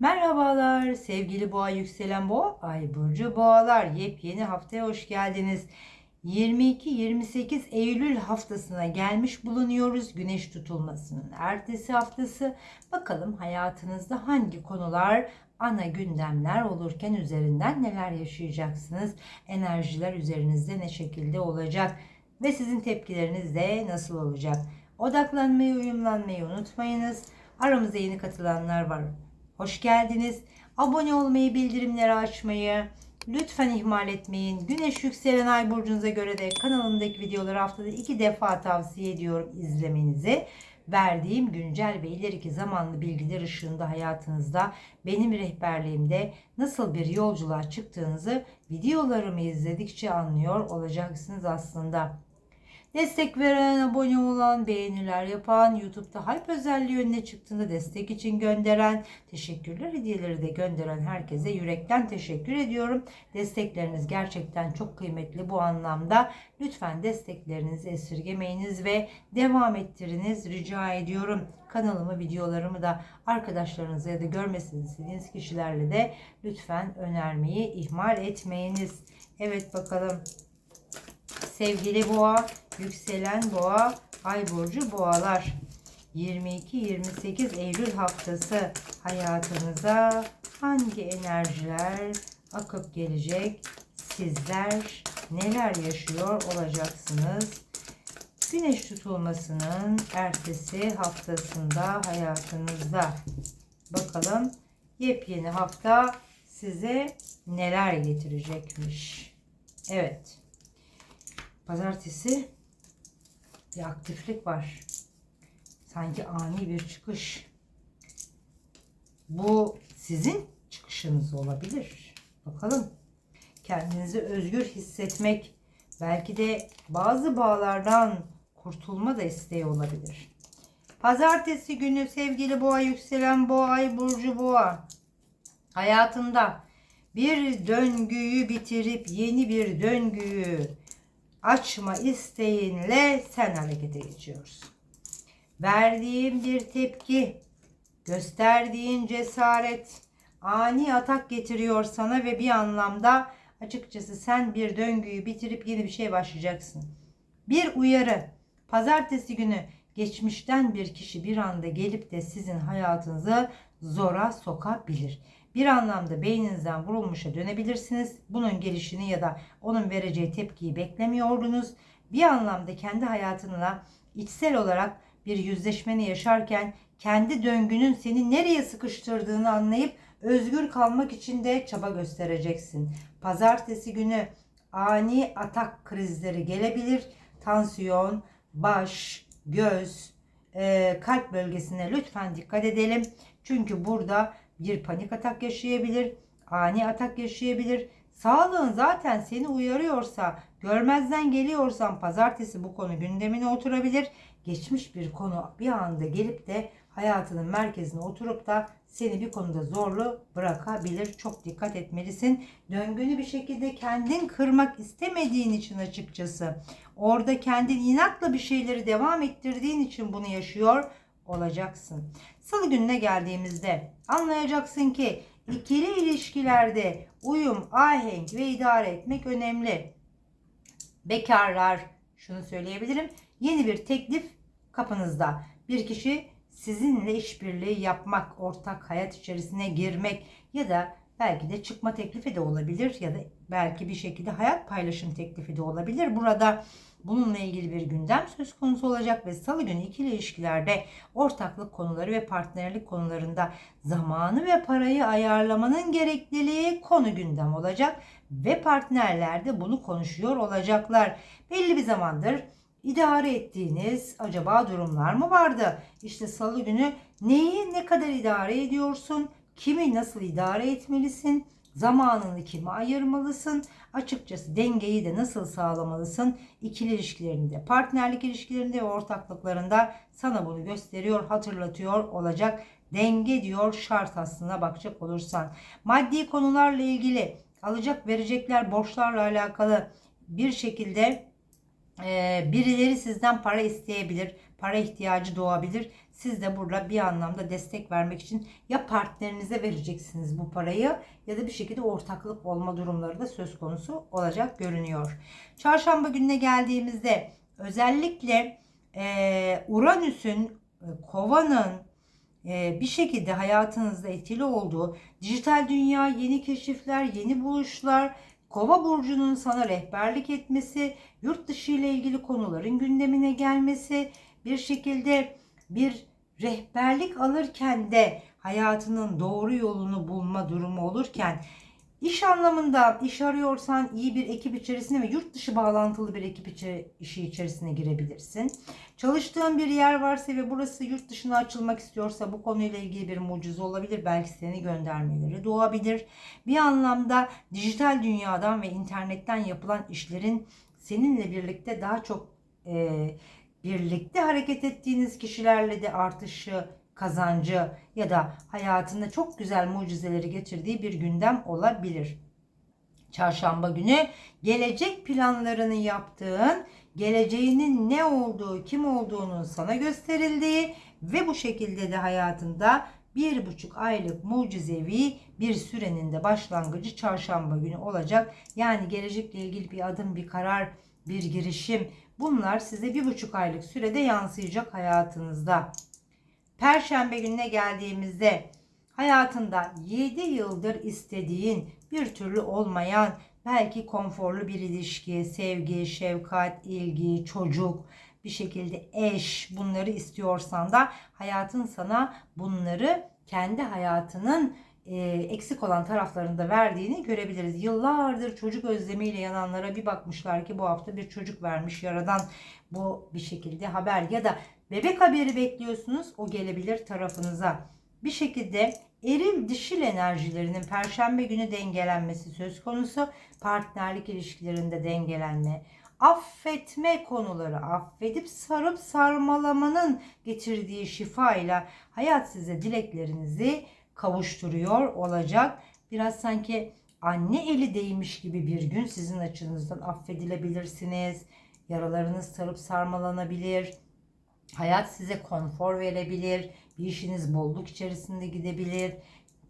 Merhabalar sevgili boğa yükselen boğa ay burcu boğalar yepyeni haftaya hoş geldiniz. 22-28 Eylül haftasına gelmiş bulunuyoruz. Güneş tutulmasının ertesi haftası. Bakalım hayatınızda hangi konular ana gündemler olurken üzerinden neler yaşayacaksınız? Enerjiler üzerinizde ne şekilde olacak? Ve sizin tepkileriniz de nasıl olacak? Odaklanmayı, uyumlanmayı unutmayınız. Aramızda yeni katılanlar var. Hoş geldiniz. Abone olmayı, bildirimleri açmayı lütfen ihmal etmeyin. Güneş yükselen ay burcunuza göre de kanalımdaki videoları haftada iki defa tavsiye ediyorum izlemenizi. Verdiğim güncel ve ileriki zamanlı bilgiler ışığında hayatınızda benim rehberliğimde nasıl bir yolculuğa çıktığınızı videolarımı izledikçe anlıyor olacaksınız aslında. Destek veren, abone olan, beğeniler yapan, YouTube'da hype özelliği önüne çıktığında destek için gönderen, teşekkürler hediyeleri de gönderen herkese yürekten teşekkür ediyorum. Destekleriniz gerçekten çok kıymetli bu anlamda. Lütfen desteklerinizi esirgemeyiniz ve devam ettiriniz rica ediyorum. Kanalımı, videolarımı da arkadaşlarınıza ya da görmesini istediğiniz kişilerle de lütfen önermeyi ihmal etmeyiniz. Evet bakalım sevgili boğa, yükselen boğa, ay burcu boğalar. 22-28 Eylül haftası hayatınıza hangi enerjiler akıp gelecek? Sizler neler yaşıyor olacaksınız? Güneş tutulmasının ertesi haftasında hayatınızda. Bakalım yepyeni hafta size neler getirecekmiş. Evet. Pazartesi bir aktiflik var. Sanki ani bir çıkış. Bu sizin çıkışınız olabilir. Bakalım. Kendinizi özgür hissetmek, belki de bazı bağlardan kurtulma da isteği olabilir. Pazartesi günü sevgili boğa yükselen boğa ay burcu boğa hayatında bir döngüyü bitirip yeni bir döngüyü açma isteğinle sen harekete geçiyorsun. Verdiğin bir tepki, gösterdiğin cesaret, ani atak getiriyor sana ve bir anlamda açıkçası sen bir döngüyü bitirip yeni bir şey başlayacaksın. Bir uyarı. Pazartesi günü geçmişten bir kişi bir anda gelip de sizin hayatınızı zora sokabilir bir anlamda beyninizden vurulmuşa dönebilirsiniz. Bunun gelişini ya da onun vereceği tepkiyi beklemiyordunuz. Bir anlamda kendi hayatınla içsel olarak bir yüzleşmeni yaşarken kendi döngünün seni nereye sıkıştırdığını anlayıp özgür kalmak için de çaba göstereceksin. Pazartesi günü ani atak krizleri gelebilir. Tansiyon, baş, göz, kalp bölgesine lütfen dikkat edelim. Çünkü burada bir panik atak yaşayabilir, ani atak yaşayabilir. Sağlığın zaten seni uyarıyorsa, görmezden geliyorsan pazartesi bu konu gündemine oturabilir. Geçmiş bir konu bir anda gelip de hayatının merkezine oturup da seni bir konuda zorlu bırakabilir. Çok dikkat etmelisin. Döngünü bir şekilde kendin kırmak istemediğin için açıkçası. Orada kendin inatla bir şeyleri devam ettirdiğin için bunu yaşıyor olacaksın. Salı gününe geldiğimizde anlayacaksın ki ikili ilişkilerde uyum, ahenk ve idare etmek önemli. Bekarlar şunu söyleyebilirim. Yeni bir teklif kapınızda. Bir kişi sizinle işbirliği yapmak, ortak hayat içerisine girmek ya da belki de çıkma teklifi de olabilir ya da belki bir şekilde hayat paylaşım teklifi de olabilir. Burada Bununla ilgili bir gündem söz konusu olacak ve salı günü ikili ilişkilerde ortaklık konuları ve partnerlik konularında zamanı ve parayı ayarlamanın gerekliliği konu gündem olacak ve partnerler de bunu konuşuyor olacaklar. Belli bir zamandır idare ettiğiniz acaba durumlar mı vardı? İşte salı günü neyi ne kadar idare ediyorsun? Kimi nasıl idare etmelisin? Zamanını kime ayırmalısın? Açıkçası dengeyi de nasıl sağlamalısın? İkili ilişkilerinde, partnerlik ilişkilerinde ve ortaklıklarında sana bunu gösteriyor, hatırlatıyor olacak. Denge diyor şart aslına bakacak olursan. Maddi konularla ilgili alacak verecekler borçlarla alakalı bir şekilde Ee, birileri sizden para isteyebilir, para ihtiyacı doğabilir. Siz de burada bir anlamda destek vermek için ya partnerinize vereceksiniz bu parayı ya da bir şekilde ortaklık olma durumları da söz konusu olacak görünüyor. Çarşamba gününe geldiğimizde özellikle e, Uranüs'ün, e, Kovan'ın e, bir şekilde hayatınızda etkili olduğu dijital dünya, yeni keşifler, yeni buluşlar, Kova burcunun sana rehberlik etmesi, yurt dışı ile ilgili konuların gündemine gelmesi, bir şekilde bir rehberlik alırken de hayatının doğru yolunu bulma durumu olurken iş anlamında iş arıyorsan iyi bir ekip içerisine ve yurt dışı bağlantılı bir ekip içi, işi içerisine girebilirsin. Çalıştığın bir yer varsa ve burası yurt dışına açılmak istiyorsa bu konuyla ilgili bir mucize olabilir. Belki seni göndermeleri doğabilir. Bir anlamda dijital dünyadan ve internetten yapılan işlerin seninle birlikte daha çok e, birlikte hareket ettiğiniz kişilerle de artışı, kazancı ya da hayatında çok güzel mucizeleri getirdiği bir gündem olabilir. Çarşamba günü gelecek planlarını yaptığın, geleceğinin ne olduğu, kim olduğunun sana gösterildiği ve bu şekilde de hayatında bir buçuk aylık mucizevi bir sürenin de başlangıcı çarşamba günü olacak. Yani gelecekle ilgili bir adım, bir karar, bir girişim bunlar size bir buçuk aylık sürede yansıyacak hayatınızda. Perşembe gününe geldiğimizde hayatında 7 yıldır istediğin bir türlü olmayan belki konforlu bir ilişki, sevgi, şefkat, ilgi, çocuk, bir şekilde eş bunları istiyorsan da hayatın sana bunları kendi hayatının e, eksik olan taraflarında verdiğini görebiliriz. Yıllardır çocuk özlemiyle yananlara bir bakmışlar ki bu hafta bir çocuk vermiş yaradan bu bir şekilde haber ya da bebek haberi bekliyorsunuz o gelebilir tarafınıza. Bir şekilde eril dişil enerjilerinin perşembe günü dengelenmesi söz konusu. Partnerlik ilişkilerinde dengelenme, affetme konuları, affedip sarıp sarmalamanın getirdiği şifayla hayat size dileklerinizi kavuşturuyor olacak. Biraz sanki anne eli değmiş gibi bir gün sizin açınızdan affedilebilirsiniz. Yaralarınız sarıp sarmalanabilir. Hayat size konfor verebilir. Bir işiniz bolluk içerisinde gidebilir.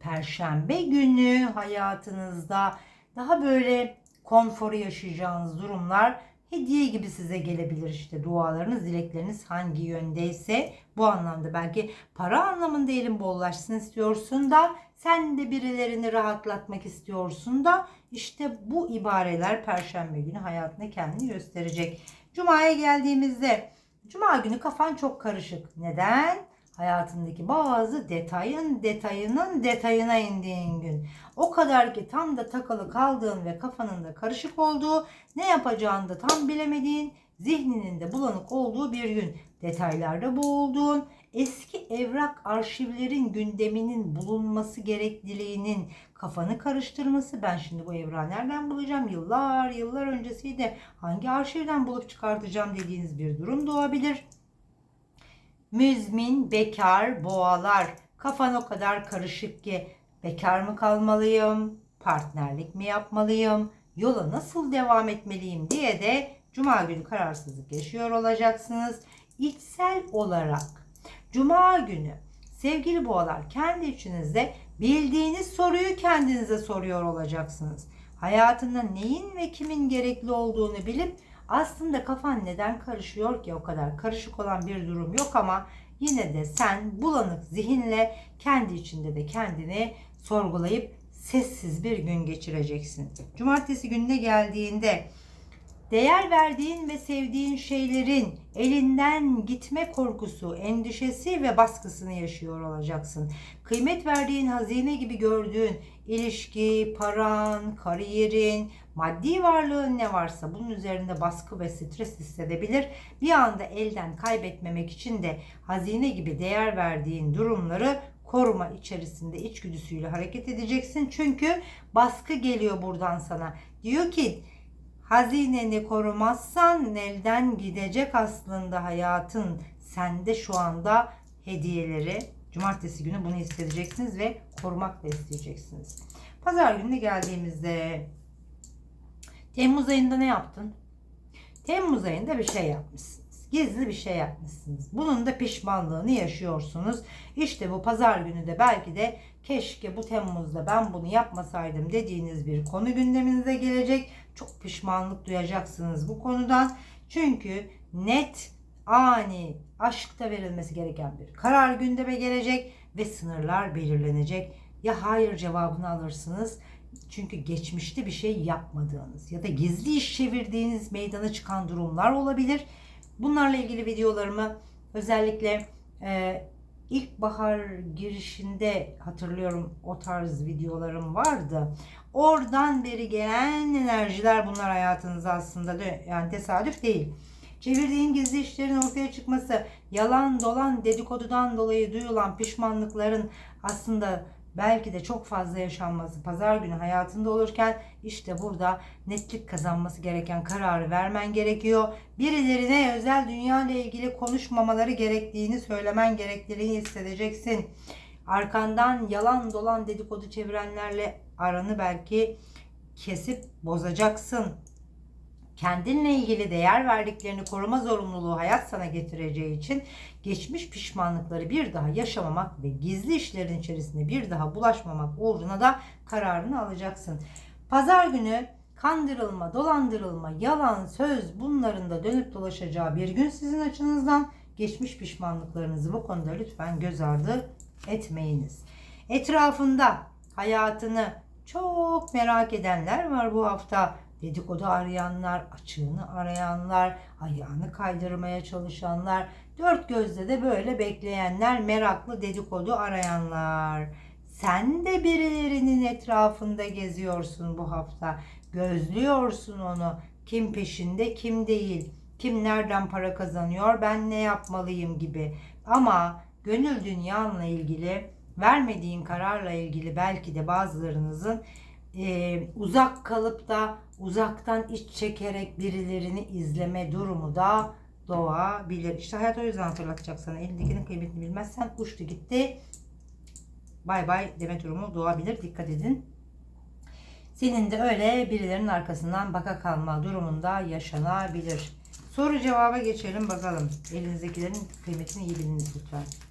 Perşembe günü hayatınızda daha böyle konforu yaşayacağınız durumlar hediye gibi size gelebilir işte dualarınız, dilekleriniz hangi yöndeyse bu anlamda belki para anlamında elin bollaşsın istiyorsun da sen de birilerini rahatlatmak istiyorsun da işte bu ibareler perşembe günü hayatında kendini gösterecek. Cuma'ya geldiğimizde Cuma günü kafan çok karışık. Neden? Hayatındaki bazı detayın detayının detayına indiğin gün. O kadar ki tam da takılı kaldığın ve kafanın da karışık olduğu, ne yapacağını da tam bilemediğin, zihninin de bulanık olduğu bir gün. Detaylarda boğulduğun, eski evrak arşivlerin gündeminin bulunması gerekliliğinin kafanı karıştırması. Ben şimdi bu evrağı nereden bulacağım? Yıllar yıllar öncesiydi. Hangi arşivden bulup çıkartacağım dediğiniz bir durum doğabilir. Müzmin, bekar, boğalar. Kafan o kadar karışık ki bekar mı kalmalıyım? Partnerlik mi yapmalıyım? Yola nasıl devam etmeliyim diye de Cuma günü kararsızlık yaşıyor olacaksınız. İçsel olarak Cuma günü sevgili boğalar kendi içinizde bildiğiniz soruyu kendinize soruyor olacaksınız. Hayatında neyin ve kimin gerekli olduğunu bilip aslında kafan neden karışıyor ki o kadar karışık olan bir durum yok ama yine de sen bulanık zihinle kendi içinde de kendini sorgulayıp sessiz bir gün geçireceksin. Cumartesi gününe geldiğinde Değer verdiğin ve sevdiğin şeylerin elinden gitme korkusu, endişesi ve baskısını yaşıyor olacaksın. Kıymet verdiğin, hazine gibi gördüğün ilişki, paran, kariyerin, maddi varlığın ne varsa bunun üzerinde baskı ve stres hissedebilir. Bir anda elden kaybetmemek için de hazine gibi değer verdiğin durumları koruma içerisinde içgüdüsüyle hareket edeceksin. Çünkü baskı geliyor buradan sana. Diyor ki Hazineni korumazsan elden gidecek aslında hayatın. Sende şu anda hediyeleri. Cumartesi günü bunu hissedeceksiniz ve korumak da isteyeceksiniz. Pazar gününe geldiğimizde Temmuz ayında ne yaptın? Temmuz ayında bir şey yapmışsınız. Gizli bir şey yapmışsınız. Bunun da pişmanlığını yaşıyorsunuz. İşte bu pazar günü de belki de keşke bu Temmuz'da ben bunu yapmasaydım dediğiniz bir konu gündeminize gelecek. Çok pişmanlık duyacaksınız bu konudan. Çünkü net, ani, aşkta verilmesi gereken bir karar gündeme gelecek ve sınırlar belirlenecek. Ya hayır cevabını alırsınız çünkü geçmişte bir şey yapmadığınız ya da gizli iş çevirdiğiniz meydana çıkan durumlar olabilir. Bunlarla ilgili videolarımı özellikle e, ilkbahar girişinde hatırlıyorum o tarz videolarım vardı. Oradan beri gelen enerjiler bunlar hayatınıza aslında yani tesadüf değil. Çevirdiğin gizli işlerin ortaya çıkması, yalan dolan dedikodudan dolayı duyulan pişmanlıkların aslında belki de çok fazla yaşanması pazar günü hayatında olurken işte burada netlik kazanması gereken kararı vermen gerekiyor. Birilerine özel dünya ile ilgili konuşmamaları gerektiğini söylemen gerektiğini hissedeceksin. Arkandan yalan dolan dedikodu çevirenlerle aranı belki kesip bozacaksın. Kendinle ilgili değer verdiklerini koruma zorunluluğu hayat sana getireceği için geçmiş pişmanlıkları bir daha yaşamamak ve gizli işlerin içerisinde bir daha bulaşmamak uğruna da kararını alacaksın. Pazar günü kandırılma, dolandırılma, yalan, söz bunların da dönüp dolaşacağı bir gün sizin açınızdan geçmiş pişmanlıklarınızı bu konuda lütfen göz ardı etmeyiniz. Etrafında hayatını çok merak edenler var bu hafta dedikodu arayanlar, açığını arayanlar, ayağını kaydırmaya çalışanlar, dört gözle de böyle bekleyenler, meraklı dedikodu arayanlar. Sen de birilerinin etrafında geziyorsun bu hafta. Gözlüyorsun onu. Kim peşinde, kim değil. Kim nereden para kazanıyor, ben ne yapmalıyım gibi. Ama gönül dünyanla ilgili, vermediğin kararla ilgili belki de bazılarınızın e, uzak kalıp da uzaktan iç çekerek birilerini izleme durumu da doğabilir. İşte hayat o yüzden hatırlatacak sana. Elindekinin kıymetini bilmezsen uçtu gitti. Bay bay deme durumu doğabilir. Dikkat edin. Senin de öyle birilerinin arkasından baka kalma durumunda yaşanabilir. Soru cevaba geçelim bakalım. Elinizdekilerin kıymetini iyi biliniz lütfen.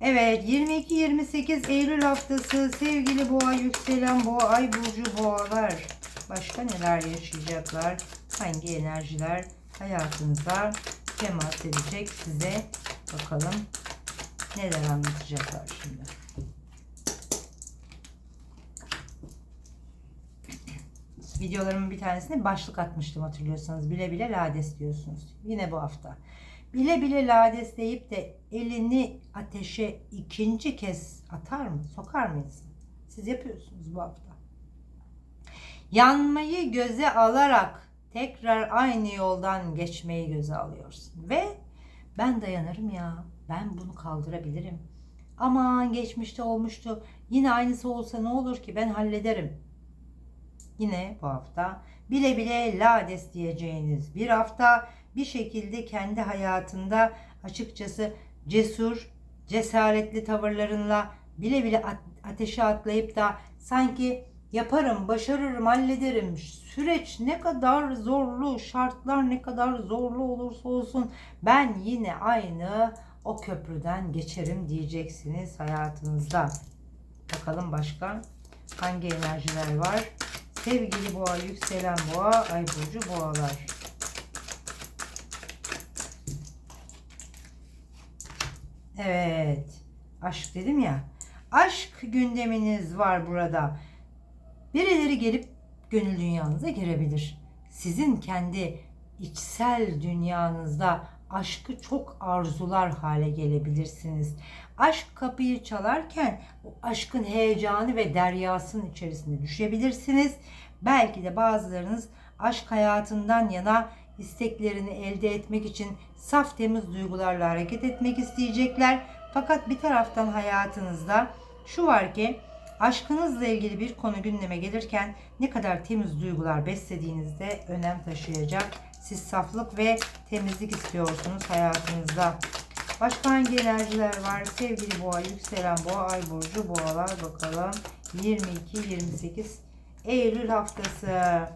Evet 22-28 Eylül haftası sevgili boğa yükselen boğa ay burcu boğalar. Başka neler yaşayacaklar? Hangi enerjiler hayatınıza temas edecek? Size bakalım neler anlatacaklar şimdi. Videolarımın bir tanesine başlık atmıştım hatırlıyorsanız. Bile bile lades diyorsunuz. Yine bu hafta. Bile bile lades deyip de elini ateşe ikinci kez atar mı? Sokar mı? Siz yapıyorsunuz bu hafta. Yanmayı göze alarak tekrar aynı yoldan geçmeyi göze alıyorsun. Ve ben dayanırım ya. Ben bunu kaldırabilirim. Aman geçmişte olmuştu. Yine aynısı olsa ne olur ki ben hallederim. Yine bu hafta bile bile lades diyeceğiniz bir hafta bir şekilde kendi hayatında açıkçası cesur, cesaretli tavırlarınla bile bile ateşe atlayıp da sanki yaparım, başarırım, hallederim. Süreç ne kadar zorlu, şartlar ne kadar zorlu olursa olsun ben yine aynı o köprüden geçerim diyeceksiniz hayatınızda. Bakalım başka hangi enerjiler var? Sevgili boğa, yükselen boğa, ay burcu boğalar. Evet. Aşk dedim ya. Aşk gündeminiz var burada. Birileri gelip gönül dünyanıza girebilir. Sizin kendi içsel dünyanızda aşkı çok arzular hale gelebilirsiniz. Aşk kapıyı çalarken o aşkın heyecanı ve deryasının içerisinde düşebilirsiniz. Belki de bazılarınız aşk hayatından yana isteklerini elde etmek için saf temiz duygularla hareket etmek isteyecekler. Fakat bir taraftan hayatınızda şu var ki aşkınızla ilgili bir konu gündeme gelirken ne kadar temiz duygular beslediğinizde önem taşıyacak. Siz saflık ve temizlik istiyorsunuz hayatınızda. Başka hangi enerjiler var? Sevgili boğa, yükselen boğa, ay burcu boğalar bakalım. 22-28 Eylül haftası.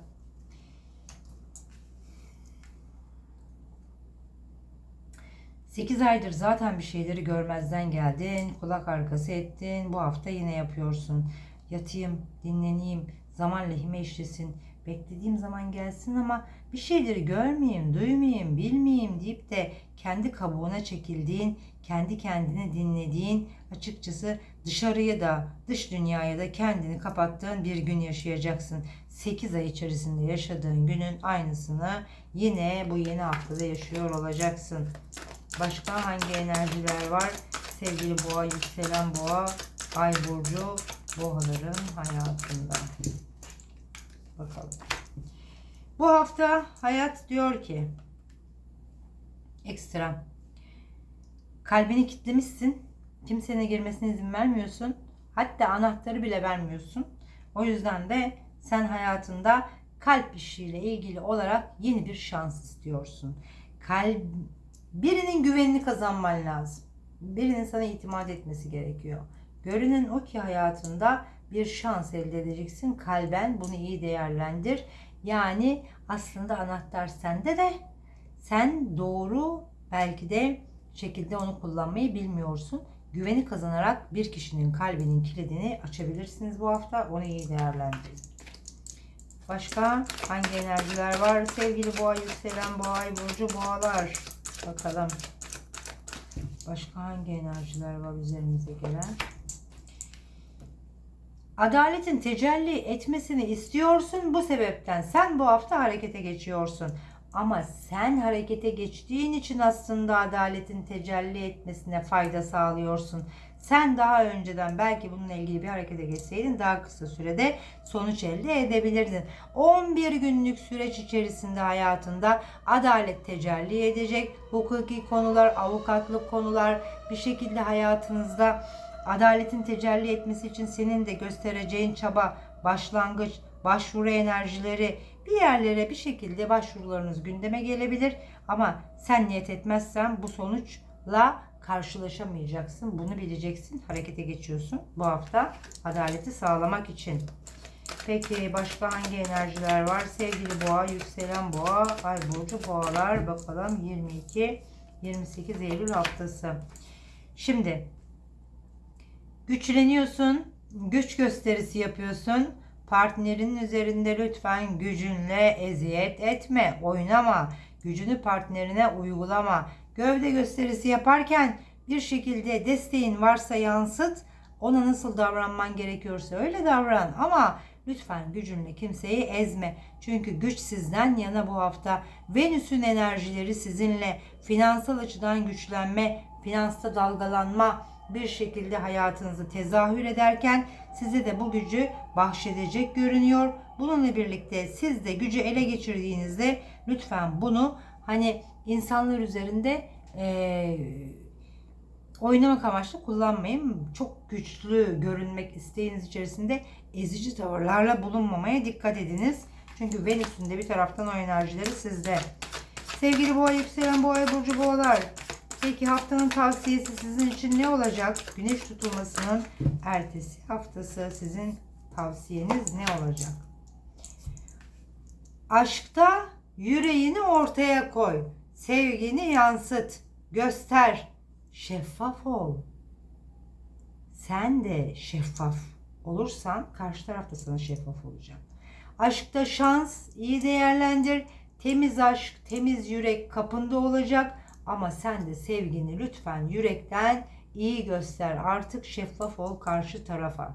8 aydır zaten bir şeyleri görmezden geldin, kulak arkası ettin. Bu hafta yine yapıyorsun. Yatayım, dinleneyim, zaman lehime işlesin. Beklediğim zaman gelsin ama bir şeyleri görmeyeyim, duymayayım, bilmeyeyim deyip de kendi kabuğuna çekildiğin, kendi kendini dinlediğin, açıkçası dışarıya da, dış dünyaya da kendini kapattığın bir gün yaşayacaksın. 8 ay içerisinde yaşadığın günün aynısını yine bu yeni haftada yaşıyor olacaksın. Başka hangi enerjiler var? Sevgili boğa, yükselen boğa, ay burcu boğaların hayatında. Bakalım. Bu hafta hayat diyor ki ekstra kalbini kitlemişsin. Kimsenin girmesine izin vermiyorsun. Hatta anahtarı bile vermiyorsun. O yüzden de sen hayatında kalp işiyle ilgili olarak yeni bir şans istiyorsun. Kalp birinin güvenini kazanman lazım. Birinin sana itimat etmesi gerekiyor. Görünen o ki hayatında bir şans elde edeceksin. Kalben bunu iyi değerlendir. Yani aslında anahtar sende de sen doğru belki de şekilde onu kullanmayı bilmiyorsun. Güveni kazanarak bir kişinin kalbinin kilidini açabilirsiniz bu hafta. Onu iyi değerlendirin. Başka hangi enerjiler var? Sevgili boğa, yükselen boğa, burcu boğalar. Bakalım. Başka hangi enerjiler var üzerinize gelen? Adaletin tecelli etmesini istiyorsun. Bu sebepten sen bu hafta harekete geçiyorsun. Ama sen harekete geçtiğin için aslında adaletin tecelli etmesine fayda sağlıyorsun. Sen daha önceden belki bununla ilgili bir harekete geçseydin daha kısa sürede sonuç elde edebilirdin. 11 günlük süreç içerisinde hayatında adalet tecelli edecek. Hukuki konular, avukatlık konular bir şekilde hayatınızda adaletin tecelli etmesi için senin de göstereceğin çaba, başlangıç, başvuru enerjileri bir yerlere bir şekilde başvurularınız gündeme gelebilir ama sen niyet etmezsen bu sonuçla karşılaşamayacaksın. Bunu bileceksin. Harekete geçiyorsun bu hafta adaleti sağlamak için. Peki başka hangi enerjiler var? Sevgili boğa, yükselen boğa, ay burcu boğalar. Bakalım 22 28 Eylül haftası. Şimdi güçleniyorsun, güç gösterisi yapıyorsun. Partnerinin üzerinde lütfen gücünle eziyet etme, oynama. Gücünü partnerine uygulama. Gövde gösterisi yaparken bir şekilde desteğin varsa yansıt. Ona nasıl davranman gerekiyorsa öyle davran ama lütfen gücünle kimseyi ezme. Çünkü güç sizden yana bu hafta. Venüs'ün enerjileri sizinle finansal açıdan güçlenme, finansta dalgalanma, bir şekilde hayatınızı tezahür ederken size de bu gücü bahşedecek görünüyor. Bununla birlikte siz de gücü ele geçirdiğinizde lütfen bunu hani insanlar üzerinde e, oynamak amaçlı kullanmayın. Çok güçlü görünmek isteğiniz içerisinde ezici tavırlarla bulunmamaya dikkat ediniz. Çünkü Venüs'ün de bir taraftan o enerjileri sizde. Sevgili boğa yükselen boğa burcu boğalar Peki haftanın tavsiyesi sizin için ne olacak? Güneş tutulmasının ertesi haftası sizin tavsiyeniz ne olacak? Aşkta yüreğini ortaya koy. Sevgini yansıt. Göster. Şeffaf ol. Sen de şeffaf olursan karşı taraf da sana şeffaf olacak. Aşkta şans iyi değerlendir. Temiz aşk, temiz yürek kapında olacak ama sen de sevgini lütfen yürekten iyi göster. Artık şeffaf ol karşı tarafa.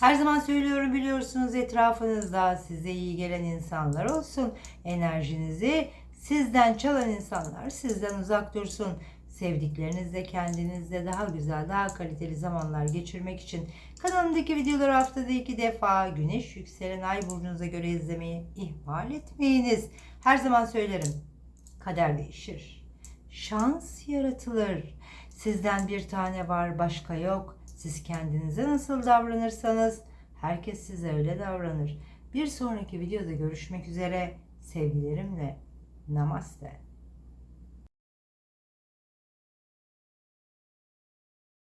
Her zaman söylüyorum biliyorsunuz etrafınızda size iyi gelen insanlar olsun. Enerjinizi sizden çalan insanlar sizden uzak dursun. Sevdiklerinizle kendinizle daha güzel, daha kaliteli zamanlar geçirmek için kanalımdaki videoları haftada iki defa güneş yükselen ay burcunuza göre izlemeyi ihmal etmeyiniz. Her zaman söylerim kader değişir. Şans yaratılır. Sizden bir tane var, başka yok. Siz kendinize nasıl davranırsanız herkes size öyle davranır. Bir sonraki videoda görüşmek üzere. Sevgilerimle. Namaste.